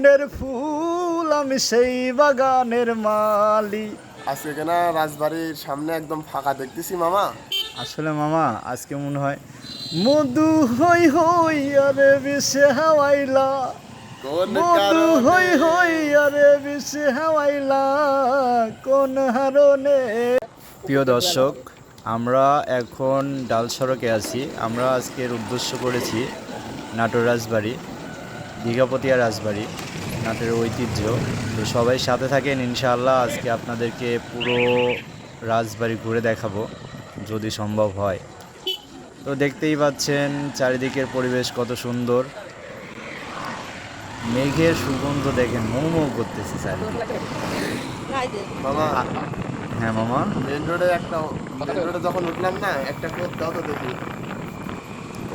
বাগানের ফুল আমি সেই বাগানের মালি। আজকে কেনা রাজবাড়ির সামনে একদম ফাঁকা দেখতেছি মামা। আসলে মামা আজকে মনে হয় মধু হই হই আরে বিষে হাওয়াইলা। মধু হই হই আরে বিষে হাওয়াইলা কোন হারণে? প্রিয় দর্শক আমরা এখন ডাল সড়কে আছি। আমরা আজকের উদ্দেশ্য করেছি নাটোর রাজবাড়ি। দীঘাপতিয়া রাজবাড়ি নাটোরের ঐতিহ্য। তো সবাই সাথে থাকেন ইনশাআল্লাহ আজকে আপনাদেরকে পুরো রাজবাড়ি ঘুরে দেখাবো যদি সম্ভব হয়। তো দেখতেই পাচ্ছেন চারিদিকের পরিবেশ কত সুন্দর। মেঘের সুগন্ধ দেখেন মৌ মৌ করতেছে চারিদিকে। মামা হ্যাঁ মামা? মেন রোডে একটা মেন রোডে যখন উঠলাম না একটা কোপ দাও তো দেখি।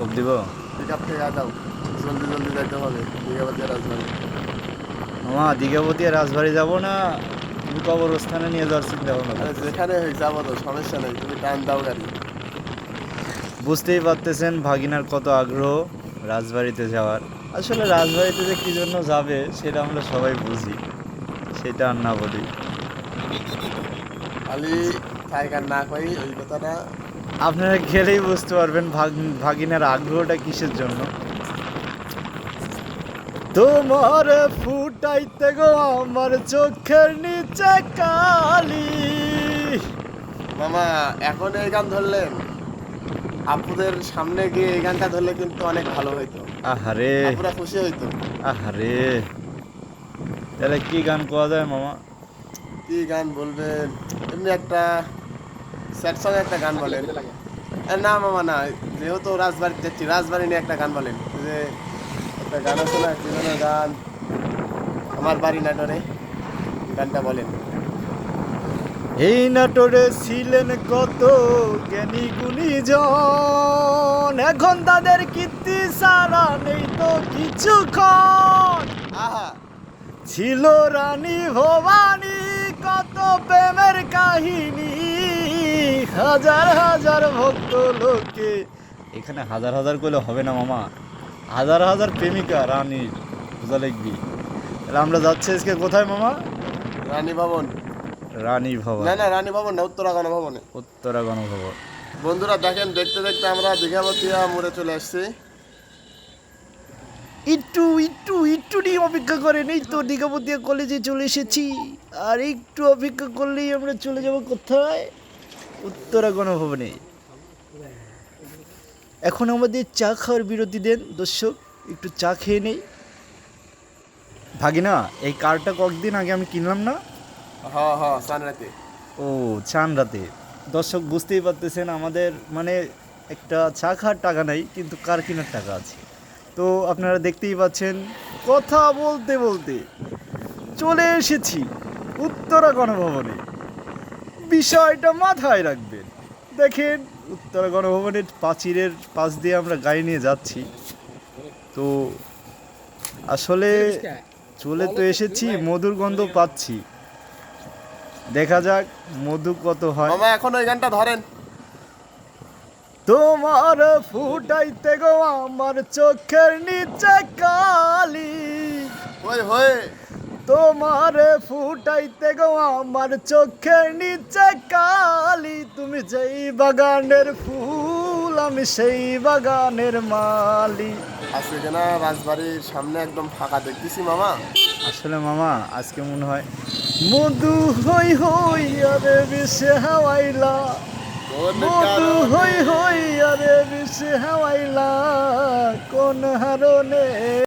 ওক দিব? পিক আপ থেকে যাও জলদি জলদি যাইতে হবে দীঘাবাতি রাজবাড়ি। মামা দীঘাপতি আর রাজবাড়ি যাব না কবরস্থানে নিয়ে যাওয়ার চিন্তা ভাবনা? যেখানে যাব তো সমস্যা নেই তুমি টান দাও গাড়ি। বুঝতেই পারতেছেন ভাগিনার কত আগ্রহ রাজবাড়িতে যাওয়ার। আসলে রাজবাড়িতে যে কী জন্য যাবে সেটা আমরা সবাই বুঝি সেটা আর না বলি। খালি টাইগার না কই ওই কথাটা আপনারা গেলেই বুঝতে পারবেন ভাগ ভাগিনার আগ্রহটা কিসের জন্য। তোমার ফুটাইতে গো আমার চোখের নিচে কালি। মামা এখন এই গান ধরলেন আপুদের সামনে গিয়ে এই গানটা ধরলে কিন্তু অনেক ভালো হইতো। আহারে। আপুরা খুশি হইতো। আহারে। তাহলে কি গান কোয়া যায় মামা? কি গান বলবেন এমনি একটা স্যাড সং একটা গান বলেন। না মামা না যেহেতু রাজবাড়ি যাচ্ছি রাজবাড়ি নিয়ে একটা গান বলেন যে একটা গান আছে না কি গান? আমার বাড়ি নাটরে গানটা বলেন। এই নাটোরে ছিলেন কত জ্ঞানী গুণীজন এখন তাদের কীর্তি সারা নেই তো কিছুক্ষণ। আহা। ছিল রানী ভবানী কত প্রেমের কাহিনী। হাজার হাজার ভক্ত লোকে। এখানে হাজার হাজার করলে হবে না মামা। হাজার হাজার প্রেমিকা রানীর বোঝা লিখবি তাহলে আমরা যাচ্ছি আজকে কোথায় মামা? রানী ভবন। রানী ভবন। না না রানী ভবন না উত্তরা গণভবনে উত্তরা গণভবন বন্ধুরা দেখেন দেখতে দেখতে আমরা দীঘাবতিয়া মোড়ে চলে আসছি। একটু একটু একটু নিয়ে অপেক্ষা করেন। এই তো দীঘাপতিয়া কলেজে চলে এসেছি। আর একটু অপেক্ষা করলেই আমরা চলে যাব কোথায়? উত্তরা গণভবনে এখন আমাদের চা খাওয়ার বিরতি দেন। দর্শক একটু চা খেয়ে নেই। ভাগিনা এই কারটা কয়েকদিন আগে আমি কিনলাম না? হ হ সানরাতে ও চান রাতে। দর্শক বুঝতেই পারতেছেন আমাদের মানে একটা চা খাওয়ার টাকা নাই কিন্তু কার কেনার টাকা আছে? তো আপনারা দেখতেই পাচ্ছেন কথা বলতে বলতে চলে এসেছি উত্তরা গণভবনে। বিষয়টা মাথায় রাখবেন। দেখেন উত্তরা গণভবনের প্রাচীরের পাশ দিয়ে আমরা গাড়ি নিয়ে যাচ্ছি। তো আসলে চলে তো এসেছি মধুর গন্ধ পাচ্ছি। দেখা যাক মধু কত হয়। মামা এখন ওই গানটা ধরেন। তোমার ফুটাইতে গো আমার চোখের নিচে কালি। ওই হয়ে তোমার ফুটাইতে গো আমার চোখের নিচে কালি। তুমি যেই বাগানের ফুল আমি সেই বাগানের মালি। আজকে কেনা রাজবাড়ির সামনে একদম ফাঁকা দেখতেছি মামা। আসলে মামা আজকে মনে হয় মধু হই হই আরে বিষে হাওয়াইলা। মধু হই হই আরে বিষে হাওয়াইলা কোন হারণে?